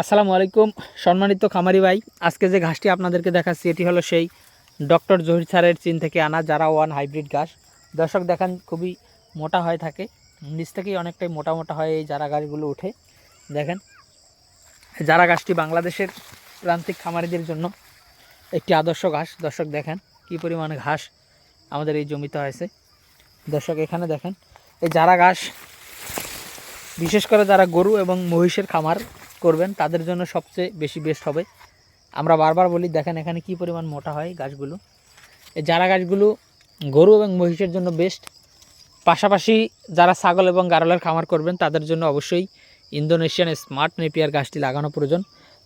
আসসালামু আলাইকুম, সম্মানিত খামারি ভাই। আজকে যে ঘাসটি আপনাদেরকে দেখাচ্ছি, এটি হলো সেই ডক্টর জহির স্যারের চীন থেকে আনা যারা ওয়ান হাইব্রিড ঘাস। দর্শক দেখান, খুবই মোটা হয়ে থাকে। নিচ থেকেই অনেকটাই মোটা মোটা হয় এই যারা গাছগুলো উঠে দেখেন যারা গাছটি বাংলাদেশের প্রান্তিক খামারিদের জন্য একটি আদর্শ ঘাস। দর্শক দেখেন, কি পরিমাণে ঘাস আমাদের এই জমিতে হয়েছে। দর্শক এখানে দেখেন, এই যারা ঘাস, বিশেষ করে যারা গরু এবং মহিষের খামার করবেন, তাদের জন্য সবচেয়ে বেশি বেস্ট হবে। আমরা বারবার বলি, দেখেন এখানে কি পরিমাণ মোটা হয় গাছগুলো। এই যারা গাছগুলো গরু এবং মহিষের জন্য বেস্ট পাশাপাশি যারা ছাগল এবং গারলের খামার করবেন, তাদের জন্য অবশ্যই ইন্দোনেশিয়ান স্মার্ট নেপিয়ার গাছটি লাগানো প্রয়োজন।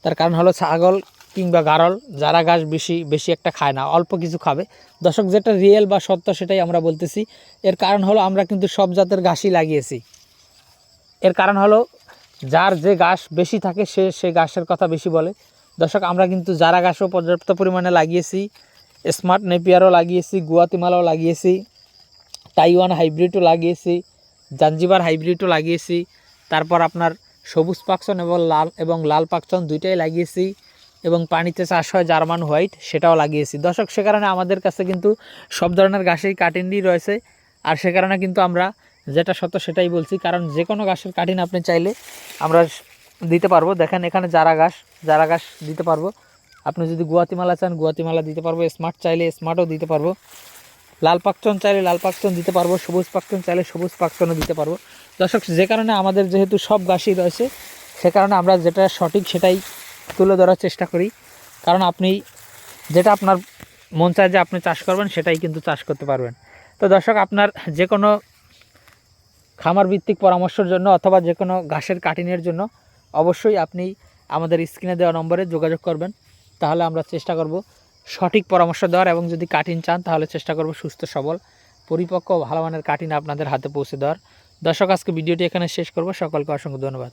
তার কারণ হলো ছাগল কিংবা গারল, যারা গাছ বেশি বেশি একটা খায় না, অল্প কিছু খাবে। দর্শক, যেটা রিয়েল বা সত্য সেটাই আমরা বলতেছি। এর কারণ হলো আমরা কিন্তু সব জাতের গাছই লাগিয়েছি। এর কারণ হলো যার যে ঘাস বেশি থাকে, সে সে ঘাসের কথা বেশি বলে। দর্শক, আমরা কিন্তু যারা ঘাসও পর্যাপ্ত পরিমাণে লাগিয়েছি, স্মার্ট নেপিয়ারও লাগিয়েছি, গুয়াতিমালাও লাগিয়েছি, তাইওয়ান হাইব্রিডও লাগিয়েছি, জাঞ্জিবার হাইব্রিডও লাগিয়েছি, তারপর আপনার সবুজ পাকচন এবং লাল এবং লাল পাকচন দুইটাই লাগিয়েছি এবং পানিতে চাষ হয় জার্মান হোয়াইট, সেটাও লাগিয়েছি। দর্শক, সে কারণে আমাদের কাছে কিন্তু সব ধরনের ঘাসেই কাটিন্ডি রয়েছে আর সে কারণে কিন্তু আমরা যেটা সত্য সেটাই বলছি, কারণ যে কোনো গাছের কাটিন আপনি চাইলে আমরা দিতে পারব। দেখেন এখানে জারা ঘাস জারা ঘাস দিতে পারব। আপনি যদি গুয়াতিমালা চান, গুয়াতিমালা দিতে পারব। স্মার্ট চাইলে স্মার্টও দিতে পারব। লাল পাকচন চাইলে লাল পাকচন দিতে পারব। সবুজ পাকচন চাইলে সবুজ পাকচনও দিতে পারব। দর্শক, যে কারণে আমাদের যেহেতু সব গাছই রয়েছে, সে কারণে আমরা যেটা সঠিক সেটাই তুলে ধরার চেষ্টা করি। কারণ আপনি যেটা আপনার মন চায় যে আপনি চাষ করবেন, সেটাই কিন্তু চাষ করতে পারবেন। তো দর্শক, আপনার যে কোনো খামার ভিত্তিক পরামর্শের জন্য অথবা যে কোনো ঘাসের কাটিনের জন্য অবশ্যই আপনি আমাদের স্ক্রিনে দেওয়া নম্বরে যোগাযোগ করবেন। তাহলে আমরা চেষ্টা করব সঠিক পরামর্শ দেওয়ার এবং যদি কাটিন চান তাহলে চেষ্টা করব সুস্থ, সবল, পরিপক্ক ভালো মানের কাটিন আপনাদের হাতে পৌঁছে দেওয়ার। দর্শক, আজকে ভিডিওটি এখানে শেষ করব। সকলকে অসংখ্য ধন্যবাদ।